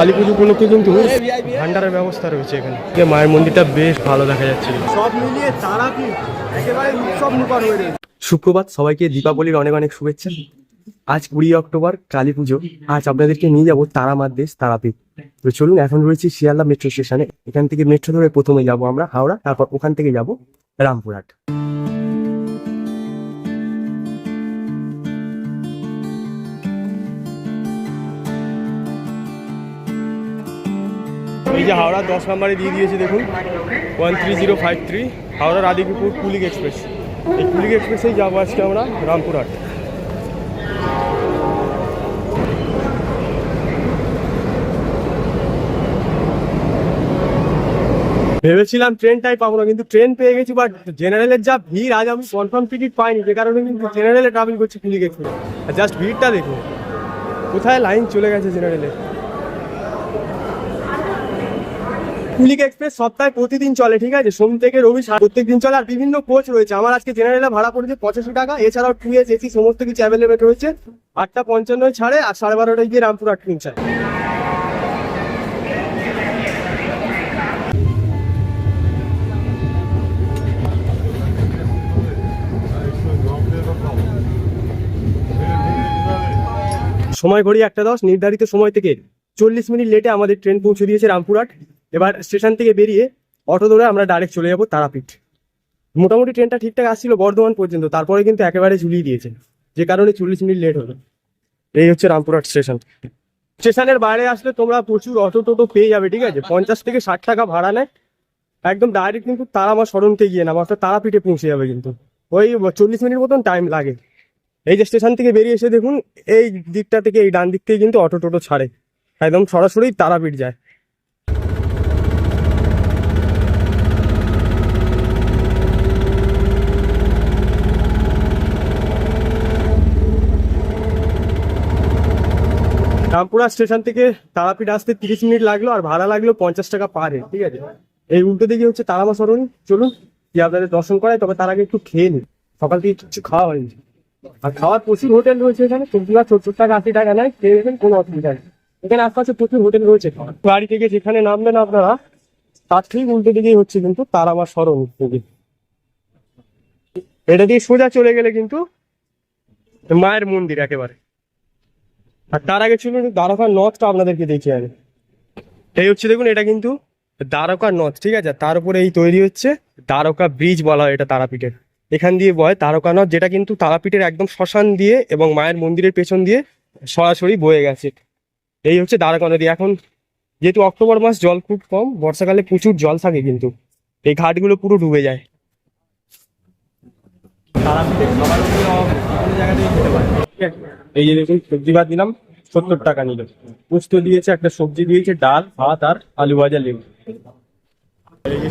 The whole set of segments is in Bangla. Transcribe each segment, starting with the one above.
কালী পুজো উপলক্ষে কিন্তু ভান্ডারের ব্যবস্থা রয়েছে এখানে। মায়ের মন্দিরটা বেশ ভালো দেখা যাচ্ছে। সব মিলিয়ে তারাপীঠ একেবারে উৎসব মুখর হয়ে রয়েছে? সুপ্রভাত সবাইকে দীপাবলির অনেক অনেক শুভেচ্ছা। আজ কুড়ি অক্টোবর কালী পুজো। আজ আপনাদেরকে নিয়ে যাব তারামার দেশ তারাপীঠ। তো চলুন এখন রয়েছি শিয়ালদা মেট্রো স্টেশনে। এখান থেকে মেট্রো ধরে প্রথমে যাব আমরা হাওড়া। তারপর ওখান থেকে যাব রামপুরহাট। যে হাওড়া দশ নম্বরে দিয়ে দিয়েছে, দেখুন। One three zero five three, Howrah Radhikapur Kulik express. এই কুলিক এক্সপ্রেসেই যাব আজকে আমরা রামপুরহাট। ভেবেছিলাম ট্রেনটাই পাবো না, কিন্তু ট্রেন পেয়ে গেছি বাট জেনারেলের যা ভিড়, আজ আমি কনফার্ম টিকিট পাইনি, যে কারণে কিন্তু জেনারেলে ট্রাভেল করছি কুলিক এক্সপ্রেস। জাস্ট ভিড়টা দেখুন, কোথায় লাইন চলে গেছে জেনারেলে কুলিক এক্সপ্রেস সপ্তাহে প্রতিদিন চলে, ঠিক আছে? সোম থেকে রবি প্রত্যেক দিন চলে, আর বিভিন্ন কোচ রয়েছে। আমার আজকে জেনারেলে ভাড়া পড়েছে পঁচাশি টাকা। এছাড়াও টু এস এসি সমস্ত কিছু অ্যাভেলেবেল রয়েছে। আটটা পঞ্চান্ন ছাড়ে, আর সাড়ে বারোটায় গিয়ে রামপুরহাট পৌঁছায়। সময় ঘড়ি একটা দশ, নির্ধারিত সময় থেকে চল্লিশ মিনিট লেটে আমাদের ট্রেন পৌঁছে দিয়েছে রামপুরহাট। এবার স্টেশন থেকে বেরিয়ে অটো ধরে আমরা ডাইরেক্ট চলে যাব তারাপীঠ। মোটামুটি ট্রেনটা ঠিকঠাক আসছিল বর্ধমান পর্যন্ত, তারপরে কিন্তু একেবারে ঝুলিয়ে দিয়েছে, যে কারণে চল্লিশ মিনিট লেট হলো। এই হচ্ছে রামপুরহাট স্টেশন। স্টেশনের বাইরে আসলে তোমরা প্রচুর অটো টোটো পেয়ে যাবে, ঠিক আছে? পঞ্চাশ থেকে ষাট টাকা ভাড়া নেয়। একদম ডাইরেক্ট কিন্তু তারা তারামা সরণতে গিয়ে না অর্থাৎ তারাপীঠে পৌঁছে যাবে কিন্তু। ওই চল্লিশ মিনিট মতন টাইম লাগে। এই যে স্টেশন থেকে বেরিয়ে এসে দেখুন, এই দিকটা থেকে এই ডান দিক থেকে কিন্তু অটো টোটো ছাড়ে। একদম সরাসরি তারাপীঠ যায়। রামপুরা স্টেশন থেকে তারাপীঠ আসতে তিরিশ মিনিট লাগল আর ভাড়া লাগল পঞ্চাশ টাকা পার হেড ঠিক আছে? এই উল্টো দিকে হচ্ছে তারামা সরণি। চলুন, কি আপনাদের দর্শন করায় তবে তার আগে একটু খেয়ে নিন সকাল থেকে কিছু খাওয়া হয়নি। আর খাওয়ার প্রচুর হোটেল রয়েছে এখানে সবজিটা সত্তর টাকা আশি টাকা নেয় খেয়ে নেবেন, কোনো অসুবিধা নেই। এখানে আশপাশে প্রচুর হোটেল রয়েছে। গাড়ি থেকে যেখানে নামবেন আপনারা, তার ঠিক উল্টো দিকেই হচ্ছে কিন্তু তারামা সরণ। এটা দিয়ে সোজা চলে গেলে কিন্তু মায়ের মন্দির একেবারে। আর তার আগে ছিল দ্বারকা নথটা আপনাদেরকে দেখিয়ে আগে। এই হচ্ছে দেখুন, এটা কিন্তু দ্বারকা নথ ঠিক আছে? তার উপরে এই তৈরি হচ্ছে দ্বারকা ব্রিজ বলা হয় এটা তারাপীঠের। এখান দিয়ে বয় তারকা নথ যেটা কিন্তু তারাপীঠের একদম শ্মশান দিয়ে এবং মায়ের মন্দিরের পেছন দিয়ে সরাসরি বয়ে গেছে। এই হচ্ছে দ্বারকা নদী। এখন যেহেতু অক্টোবর মাস, জল খুব কম, বর্ষাকালে প্রচুর জল থাকে কিন্তু। এই ঘাটগুলো পুরো ডুবে যায়। তারাপীঠের কোনো জায়গাতেই পারে? এই যে দেখুন, সবজি ভাত দিলাম সত্তর টাকা নিল। পোস্ত দিয়েছে, একটা সবজি দিয়েছে, ডাল, ভাত আর আলু ভাজা লেবু।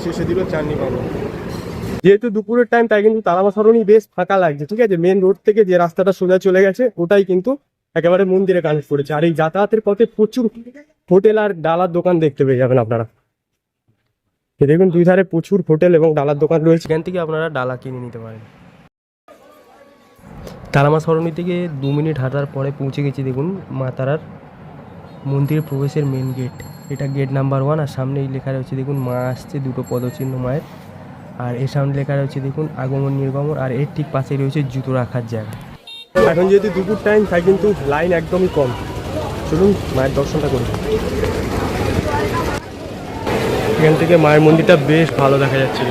শেষে দিল চাটনি যেহেতু দুপুরের টাইম তাই কিন্তু তারামা সরণি বেশ ফাঁকা লাগছে, ঠিক আছে? মেন রোড থেকে যে রাস্তাটা সোজা চলে গেছে, ওটাই কিন্তু একেবারে মন্দিরে কানেক্ট করেছে। আর এই যাতায়াতের পথে প্রচুর হোটেল আর ডালার দোকান দেখতে পেয়ে যাবেন আপনারা। দেখুন, দুই ধারে প্রচুর হোটেল এবং ডালার দোকান রয়েছে। এখান থেকে আপনারা ডালা কিনে নিতে পারেন। তারামা সরণি থেকে দু মিনিট হাঁটার পরে পৌঁছে গেছি, দেখুন, মা তারার মন্দির প্রবেশের মেন গেট এটা গেট নাম্বার ওয়ান আর সামনেই লেখা রয়েছে, দেখুন, মা আসছে দুটো পদচিহ্ন মায়ের। আর এর সামনে লেখা রয়েছে, দেখুন, আগমন নির্গমন, আর এর ঠিক পাশে রয়েছে জুতো রাখার জায়গা। এখন যেহেতু দুপুর টাইম তাই কিন্তু লাইন একদমই কম। চলুন, মায়ের দর্শনটা করি এখান থেকে মায়ের মন্দিরটা বেশ ভালো দেখা যাচ্ছে।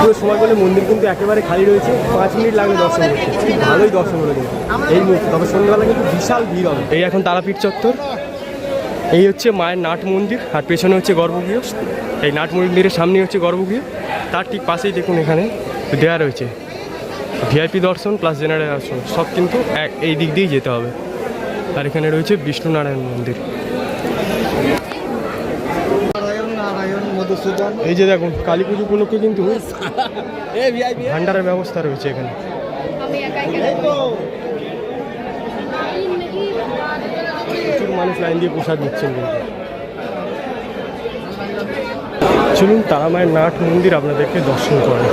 পুরো সময় বলে মন্দির কিন্তু একেবারে খালি রয়েছে। পাঁচ মিনিট লাগবে দর্শন করতে। ভালোই দর্শন হলো কিন্তু। এই মুহূর্তে। তবে সন্ধ্যাবেলা কিন্তু বিশাল ভিড় হবে। এই এখন তারাপীঠ চত্বর। এই হচ্ছে মায়ের নাট মন্দির। আর পেছনে হচ্ছে গর্ভগৃহ। এই নাট মন্দিরের সামনে হচ্ছে গর্ভগৃহ। তার ঠিক পাশেই দেখুন এখানে দেয়া রয়েছে। ভিআইপি দর্শন প্লাস জেনারেল দর্শন। সব কিন্তু এক- এই দিক দিয়েই যেতে হবে। আর এখানে রয়েছে বিষ্ণুনারায়ণ মন্দির। এই যে দেখুন কালী পুজো উপলক্ষে কিন্তু ভান্ডারের ব্যবস্থা রয়েছে এখানে। প্রচুর মানুষ লাইন দিয়ে প্রসাদ দিচ্ছেন কিন্তু। চলুন তারামায়ের নাট মন্দির আপনাদেরকে দর্শন করে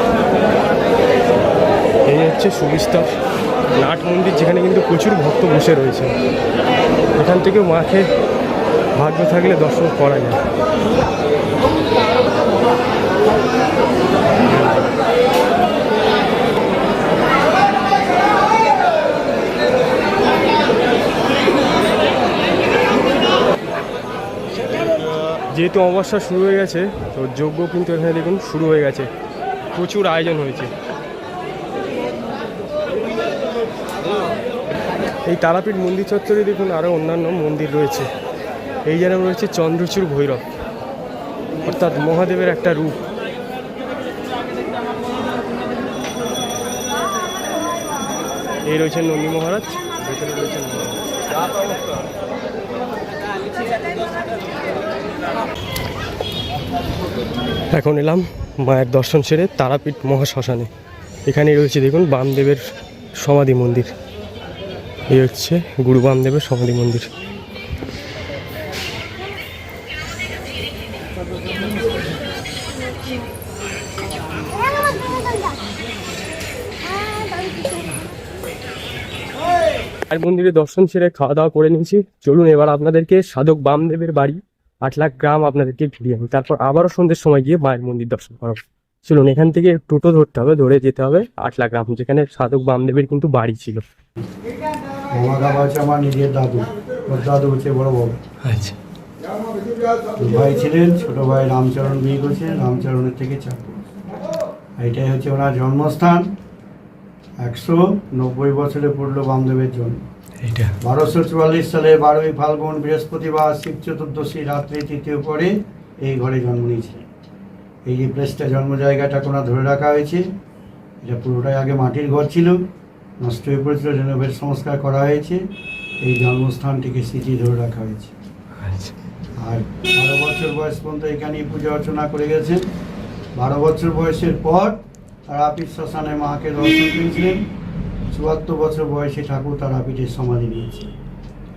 এই হচ্ছে সুবিস্তর নাট মন্দির যেখানে কিন্তু প্রচুর ভক্ত বসে রয়েছে। এখান থেকে মাকে ভাগ্য থাকলে দর্শন করা যায়। যেহেতু অমাবস্যা শুরু হয়ে গেছে, তো যজ্ঞ কিন্তু এখানে দেখুন শুরু হয়ে গেছে। প্রচুর আয়োজন হয়েছে। এই তারাপীঠ মন্দির চত্বরে দেখুন আরও অন্যান্য মন্দির রয়েছে। এই যেন রয়েছে চন্দ্রচূড় ভৈরব, অর্থাৎ মহাদেবের একটা রূপ। এই রয়েছেন নন্দী মহারাজ, ভেতরে রয়েছেন এখন এলাম মায়ের দর্শন সেরে তারাপীঠ মহাশ্মশানে। এখানে রয়েছে দেখুন বামদেবের সমাধি মন্দির। এই হচ্ছে গুরু বামদেবের সমাধি মন্দির। মায়ের মন্দিরে দর্শন সেরে খাওয়া দাওয়া করে নিয়েছি। চলুন এবার আপনাদেরকে সাধক বামদেবের বাড়ি আট লাখ গ্রাম আপনাদেরকে ঘুরিয়ে আনি। তারপর আবারও সন্ধ্যের সময় গিয়ে মায়ের মন্দির দর্শন করাবো চলুন এখান থেকে টোটো ধরতে হবে ধরে যেতে হবে আট লাখ গ্রাম। যেখানে সাধক বামদেবের কিন্তু বাড়ি ছিল। মামা বাবা হচ্ছে আমার নিজের দাদু। ওর দাদু হচ্ছে বড় বাবু আচ্ছা। ভাই ছিলেন ছোট ভাই রামচরণ বিয়ে করেছে রামচরণের থেকে চার। এটাই হচ্ছে ওনার জন্মস্থান। একশো নব্বই বছরে পড়ল বামদেবের জন্ম। এইটা। বারোশো চুয়াল্লিশ সালে বারোই ফাল্গুন বৃহস্পতিবার শিব চতুর্দশী রাত্রি তৃতীয় পরে এই ঘরে জন্ম নিয়েছিলেন। এই যে প্লেসটা জন্ম জায়গাটা ওনার ধরে রাখা হয়েছে। এটা পুরোটাই আগে মাটির ঘর ছিল নষ্ট হয়ে পড়েছিল রেনোভেট সংস্কার করা হয়েছে। এই জন্মস্থানটিকে স্মৃতি ধরে রাখা হয়েছে। আচ্ছা। আর বারো বছর বয়স পর্যন্ত এখানেই পূজা অর্চনা করে গেছেন বারো বছর বয়সের পর তারাপীঠ শ্মশানে মাকে দর্শন পেয়েছিলেন চুয়াত্তর বছর বয়সে ঠাকুর তারাপীঠের সমাধি নিয়েছে।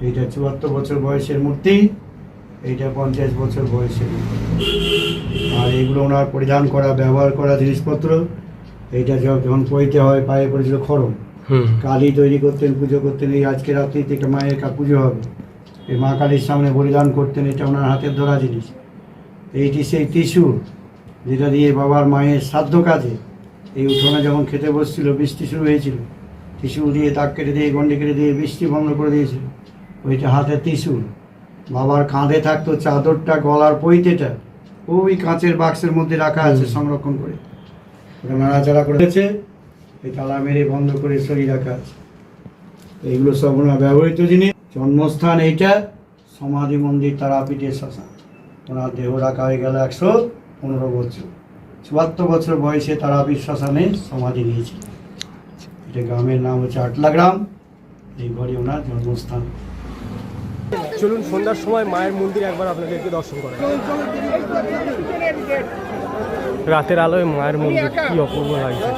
এইটা চুয়াত্তর বছর বয়সের মূর্তি এইটা পঞ্চাশ বছর বয়সের মূর্তি। আর এগুলো ওনার পরিধান করা ব্যবহার করা জিনিসপত্র এইটা যখন পইতে হয় পায়ে পড়েছিল খড়ম। হুম। কালী তৈরি করতেন পুজো করতেন এই আজকে রাত্রি থেকে মায়ের কা পুজো হবে। এই মা কালীর সামনে বলিদান করতেন এটা ওনার হাতের ধরা জিনিস। এইটি সেই টিস্যু যেটা দিয়ে বাবার মায়ের শ্রাদ্ধ কাজে এই উঠোনে যখন খেতে বসছিল বৃষ্টি শুরু হয়েছিল টিস্যু দিয়ে দাগ কেটে দিয়ে গন্ডি কেটে দিয়ে বৃষ্টি বন্ধ করে দিয়েছিল। ওইটা হাতের টিস্যু বাবার কাঁধে থাকতো চাদরটা গলার পৈতেটা। ওই কাঁচের বাক্সের মধ্যে রাখা আছে সংরক্ষণ করে। ওটা নাড়াচাড়া করেছে এই তালা মেরে বন্ধ করে সরিয়ে রাখা আছে। এইগুলো সব ওনার ব্যবহৃত জিনিস। জন্মস্থান এইটা। সমাধি মন্দির তারাপীঠের শ্মশান। ওনার দেহ রাখা হয়ে গেল একশো পনেরো বছর। চুয়াত্তর বছর বয়সে তারাপীঠ শ্মশানে সমাধি নিয়েছিল। এটা গ্রামের নাম হচ্ছে আটলা গ্রাম এই ঘরে ওনার জন্মস্থান চলুন, সন্ধ্যার সময় মায়ের মন্দির একবার আপনাদেরকে দর্শন করা রাতের আলোয় মায়ের মন্দির, কি অপূর্ব লাগছে।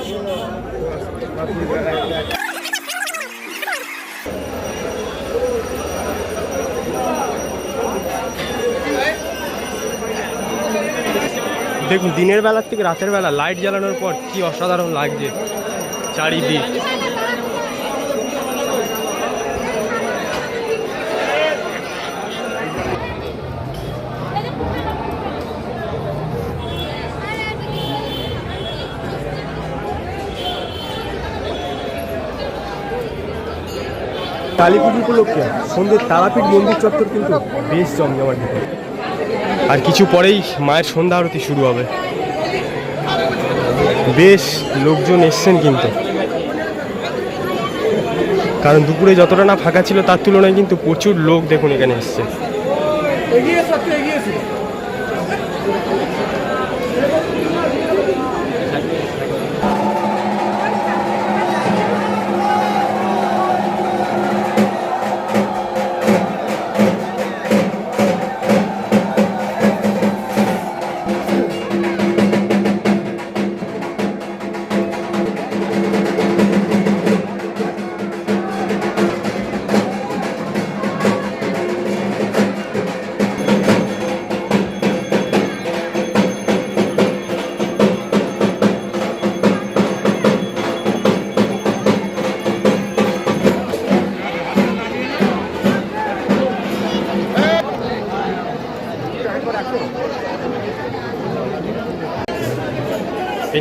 দেখুন, দিনের বেলার থেকে রাতের বেলা লাইট জ্বালানোর পর কি অসাধারণ লাগছে। চারিদিক। কালী পুজো উপলক্ষে সন্ধ্যে তারাপীঠ মন্দির চত্বর কিন্তু বেশ জমজমাট আর কিছু পরেই মায়ের সন্ধ্যা আরতি শুরু হবে। বেশ লোকজন এসছেন কিন্তু। কারণ দুপুরে যতটা না ফাঁকা ছিল তার তুলনায় কিন্তু প্রচুর লোক দেখুন এখানে এসছে।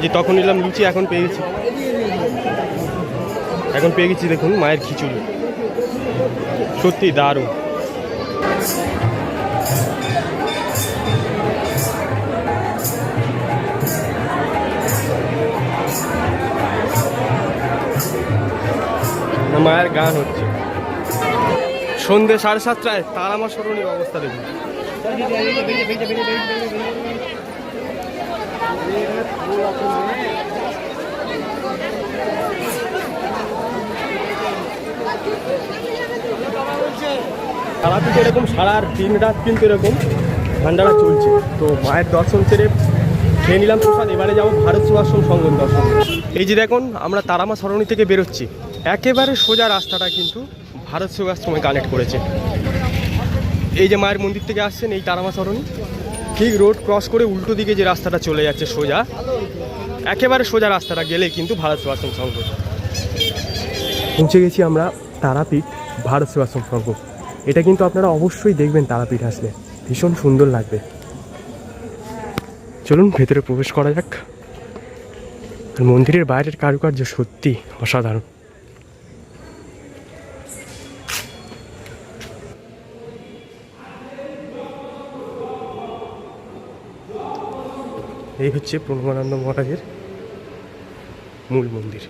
যে তখন নিলাম লুচি, এখন পেয়ে গেছি। এখন পেয়ে গেছি দেখুন মায়ের খিচুড়ি। সত্যি দারুণ। মায়ের গান হচ্ছে। সন্ধ্যে সাড়ে সাতটায় তার আমার স্মরণীয় অবস্থা দেখুন। তারাপীঠে এরকম সারা দিন রাত কিন্তু এরকম ভান্ডারা চলছে। তো মায়ের দর্শন সেরে খেয়ে নিলাম প্রসাদ, এবারে যাব ভারত সেবাশ্রম সঙ্গম দর্শন। এই যে দেখুন, আমরা তারামা সরণি থেকে বেরোচ্ছি। একেবারে সোজা রাস্তাটা কিন্তু ভারত সেবাশ্রমে কানেক্ট করেছে। এই যে মায়ের মন্দির থেকে আসছেন এই তারামা সরণি। ঠিক রোড ক্রস করে উল্টো দিকে যে রাস্তাটা চলে যাচ্ছে সোজা, একেবারে সোজা রাস্তাটা গেলে কিন্তু ভারত সেবাশ্রম সংঘ পৌঁছে গেছি আমরা তারাপীঠ ভারত সেবাশ্রম সংঘ এটা কিন্তু আপনারা অবশ্যই দেখবেন তারাপীঠ আসলে। ভীষণ সুন্দর লাগবে। চলুন, ভেতরে প্রবেশ করা যাক। মন্দিরের বাইরের কারুকার্য সত্যি অসাধারণ। এই হচ্ছে প্রণবানন্দ মহারাজের মূল মন্দির।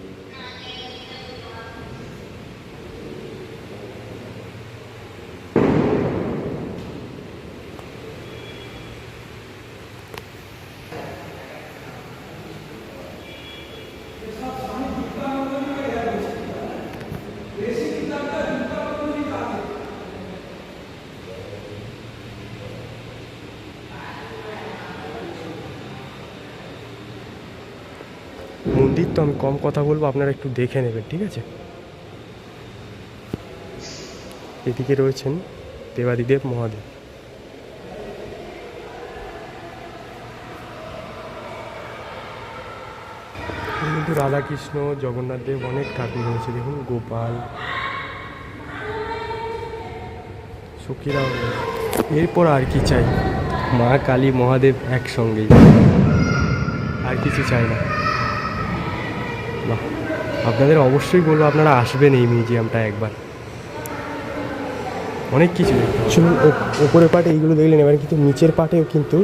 মন্দির তো আমি কম কথা বলব, আপনারা একটু দেখে নেবেন, ঠিক আছে? এদিকে রয়েছেন দেবাদিদেব মহাদেব। কিন্তু রাধাকৃষ্ণ, জগন্নাথ দেব অনেক ঠাকুর রয়েছে, দেখুন গোপাল, সখীরাও এরপর আর কি চাই? মা কালী মহাদেব একসঙ্গেই। আর কিছু চাই না। আপনাদের অবশ্যই বলব, আপনারা আসবেন এই মিউজিয়ামটা একবার। অনেক কিছু শুনুন ওপরের পাটে এইগুলো দেখলেন, এবার কিন্তু নিচের পাটেও কিন্তু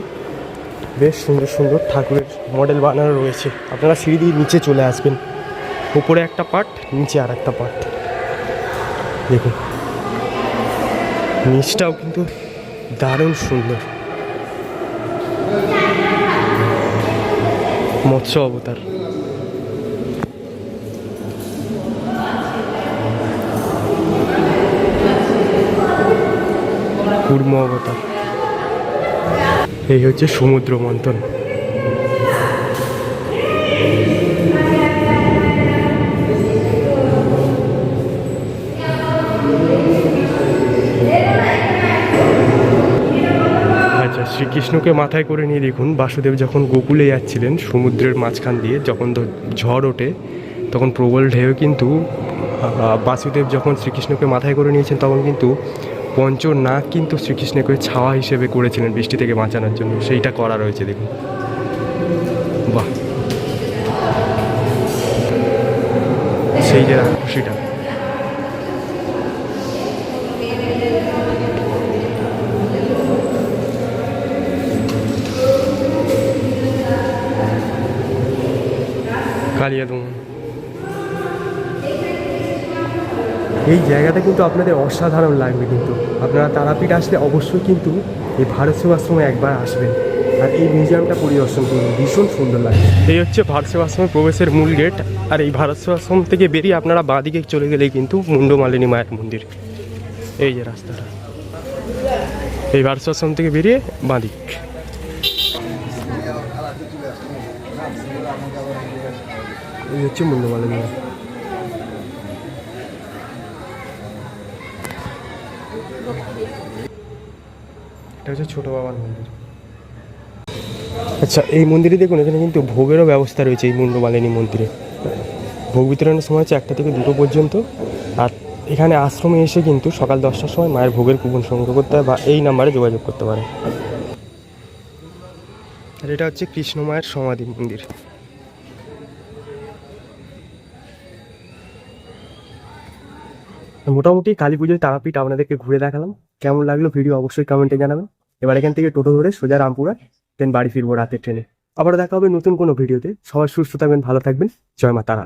বেশ সুন্দর সুন্দর ঠাকুরের মডেল বানানো রয়েছে। আপনারা সিঁড়ি দিয়ে নিচে চলে আসবেন। উপরে একটা পার্ট নিচে আর একটা পার্ট দেখুন। নিচটাও কিন্তু দারুণ সুন্দর। মৎস্য অবতার। কুর্ম অবতার। এই হচ্ছে সমুদ্র মন্থন। আচ্ছা শ্রীকৃষ্ণকে মাথায় করে নিয়ে দেখুন। বাসুদেব যখন গোকুলে যাচ্ছিলেন সমুদ্রের মাঝখান দিয়ে, যখন ঝড় ওঠে, তখন প্রবল ঢেউ কিন্তু বাসুদেব যখন শ্রীকৃষ্ণকে মাথায় করে নিয়েছেন, তখন কিন্তু পঞ্চ নাক কিন্তু শ্রীকৃষ্ণকে ছাওয়া হিসেবে করেছিলেন বৃষ্টি থেকে বাঁচানোর জন্য। সেইটা করা রয়েছে, দেখুন। বাহ। সেই যে খুশিটা এই জায়গাটা কিন্তু আপনাদের অসাধারণ লাগবে কিন্তু। আপনারা তারাপীঠ আসলে অবশ্যই কিন্তু এই ভারত সেবাশ্রমে একবার আসবেন। আর এই মিউজিয়ামটা পরিদর্শন করুন ভীষণ সুন্দর লাগে এই হচ্ছে ভারত সেবাশ্রমের প্রবেশের মূল গেট। আর এই ভারত সেবাশ্রম থেকে বেরিয়ে আপনারা বাঁদিকে চলে গেলেই কিন্তু মুন্ডমালিনী মায়ের মন্দির। এই যে রাস্তাটা। এই ভারত সেবাশ্রম থেকে বেরিয়ে বাঁদিক। এই হচ্ছে মুন্ডমালিনী মা হচ্ছে ছোটো বাবার মন্দির। আচ্ছা এই মন্দিরে দেখুন, এখানে কিন্তু ভোগেরও ব্যবস্থা রয়েছে এই মুন্ডমালিনী মন্দিরে। ভোগ বিতরণের সময় হচ্ছে একটা থেকে দুটো পর্যন্ত। আর এখানে আশ্রমে এসে কিন্তু সকাল দশটার সময় মায়ের ভোগের কুপন সংগ্রহ করতে হয় বা এই নাম্বারে যোগাযোগ করতে পারে আর এটা হচ্ছে কৃষ্ণ মায়ের সমাধি মন্দির। মোটামুটি কালী পুজোর তারাপীঠ আপনাদেরকে ঘুরে দেখালাম। কেমন লাগল ভিডিও অবশ্যই কমেন্টে জানাবেন। এবার এখান থেকে টোটো ধরে সোজা রামপুরা দেন বাড়ি ফিরবো রাতের ট্রেনে আবার দেখা হবে নতুন কোনো ভিডিওতে সবাই সুস্থ থাকবেন, ভালো থাকবেন। জয় মা তারা।